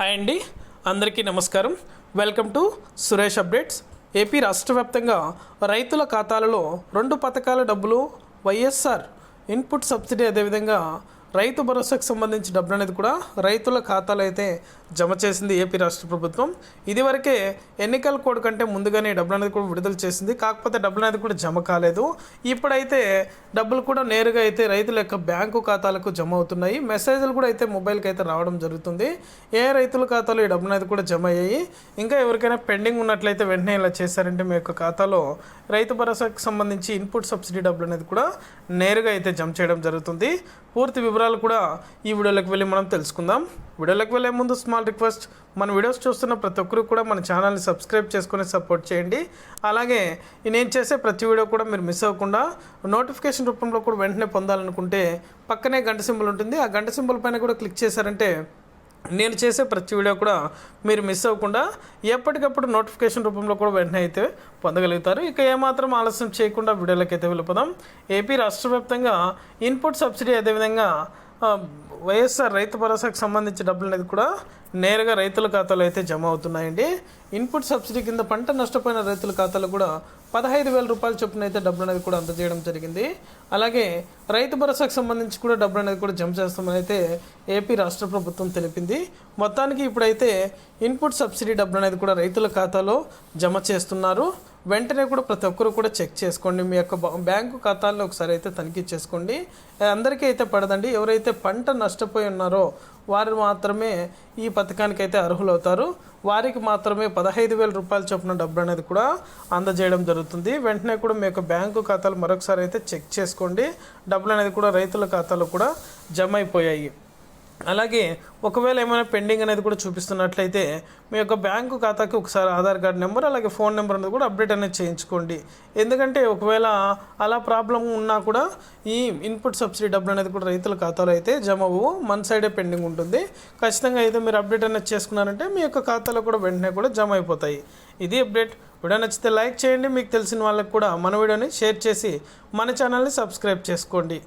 Hi అండి. అందరికీ నమస్కారం. Welcome to Suresh updates. AP రాష్ట్ర వ్యాప్తంగా రైతుల ఖాతాలలో రెండు పథకాల డబ్బులు వైఎస్ఆర్ ఇన్పుట్ సబ్సిడీ అదేవిధంగా రైతు భరోసాకు సంబంధించి డబ్బులు అనేది కూడా రైతుల ఖాతాలో అయితే జమ చేసింది ఏపీ రాష్ట్ర ప్రభుత్వం. ఇదివరకే ఎన్నికల కోడ్ కంటే ముందుగానే డబ్బులు అనేది కూడా విడుదల చేసింది. కాకపోతే డబ్బులు అనేది కూడా జమ కాలేదు. ఇప్పుడైతే డబ్బులు కూడా నేరుగా అయితే రైతుల యొక్క బ్యాంకు ఖాతాలకు జమ అవుతున్నాయి. మెసేజ్లు కూడా అయితే మొబైల్కి అయితే రావడం జరుగుతుంది. ఏ రైతుల ఖాతాలో ఈ డబ్బులు అనేది కూడా జమ అయ్యాయి? ఇంకా ఎవరికైనా పెండింగ్ ఉన్నట్లయితే వెంటనే ఇలా చేశారంటే మీ యొక్క ఖాతాలో రైతు భరోసాకు సంబంధించి ఇన్పుట్ సబ్సిడీ డబ్బులు అనేది కూడా నేరుగా అయితే జమ చేయడం జరుగుతుంది. పూర్తి వివరాలు కూడా ఈ వీడియోలోకి వెళ్ళి మనం తెలుసుకుందాం. వీడియోలోకి వెళ్ళే ముందు స్మాల్ రిక్వెస్ట్ మన వీడియోస్ చూస్తున్న ప్రతి ఒక్కరు కూడా మన ఛానల్ని సబ్స్క్రైబ్ చేసుకొని సపోర్ట్ చేయండి. అలాగే నేను చేసే ప్రతి వీడియో కూడా మీరు మిస్ అవ్వకుండా నోటిఫికేషన్ రూపంలో కూడా వెంటనే పొందాలనుకుంటే పక్కనే గంట సింబల్ ఉంటుంది. ఆ గంట సింబల్ పైన కూడా క్లిక్ చేశారంటే నేను చేసే ప్రతి వీడియో కూడా మీరు మిస్ అవ్వకుండా ఎప్పటికప్పుడు నోటిఫికేషన్ రూపంలో కూడా వెంటనే అయితే పొందగలుగుతారు. ఇక ఏమాత్రం ఆలస్యం చేయకుండా వీడియోలకైతే వెళ్ళిపోదాం. ఏపీ రాష్ట్ర వ్యాప్తంగా ఇన్పుట్ సబ్సిడీ అదేవిధంగా వైఎస్ఆర్ రైతు భరోసాకు సంబంధించి డబ్బులు అనేది కూడా నేరుగా రైతుల ఖాతాలో అయితే జమ అవుతున్నాయండి. ఇన్పుట్ సబ్సిడీ కింద పంట నష్టపోయిన రైతుల ఖాతాలో కూడా పదహైదు వేల రూపాయల చొప్పున అయితే డబ్బులు అనేది కూడా అందజేయడం జరిగింది. అలాగే రైతు భరోసాకు సంబంధించి కూడా డబ్బులు అనేది కూడా జమ చేస్తామని అయితే ఏపీ రాష్ట్ర ప్రభుత్వం తెలిపింది. మొత్తానికి ఇప్పుడైతే ఇన్పుట్ సబ్సిడీ డబ్బులు అనేది కూడా రైతుల ఖాతాలో జమ చేస్తున్నారు. వెంటనే కూడా ప్రతి ఒక్కరు కూడా చెక్ చేసుకోండి. మీ యొక్క బ్యాంకు ఖాతాల్లో ఒకసారి అయితే తనిఖీ చేసుకోండి. అందరికీ అయితే పడదండి. ఎవరైతే పంట నష్టపోయి ఉన్నారో వారు మాత్రమే ఈ పథకానికి అయితే అర్హులవుతారు. వారికి మాత్రమే పదహైదు వేల రూపాయల చొప్పున డబ్బు అనేది కూడా అందజేయడం జరుగుతుంది. వెంటనే కూడా మీ యొక్క బ్యాంకు ఖాతాలు మరొకసారి అయితే చెక్ చేసుకోండి. డబ్బులు అనేది కూడా రైతుల ఖాతాలో కూడా జమ అయిపోయాయి. అలాగే ఒకవేళ ఏమైనా పెండింగ్ అనేది కూడా చూపిస్తున్నట్లయితే మీ యొక్క బ్యాంకు ఖాతాకి ఒకసారి ఆధార్ కార్డ్ నెంబర్ అలాగే ఫోన్ నెంబర్ అనేది కూడా అప్డేట్ అనేది చేయించుకోండి. ఎందుకంటే ఒకవేళ అలా ప్రాబ్లం ఉన్నా కూడా ఈ ఇన్పుట్ సబ్సిడీ డబ్బులు అనేది కూడా రైతుల ఖాతాలో అయితే జమ అవ్వు మన సైడే పెండింగ్ ఉంటుంది. ఖచ్చితంగా అయితే మీరు అప్డేట్ అనేది చేసుకున్నారంటే మీ యొక్క ఖాతాలో కూడా వెంటనే కూడా జమ అయిపోతాయి. ఇది అప్డేట్. వీడియో నచ్చితే లైక్ చేయండి. మీకు తెలిసిన వాళ్ళకి కూడా మన వీడియోని షేర్ చేసి మన ఛానల్ని సబ్స్క్రైబ్ చేసుకోండి.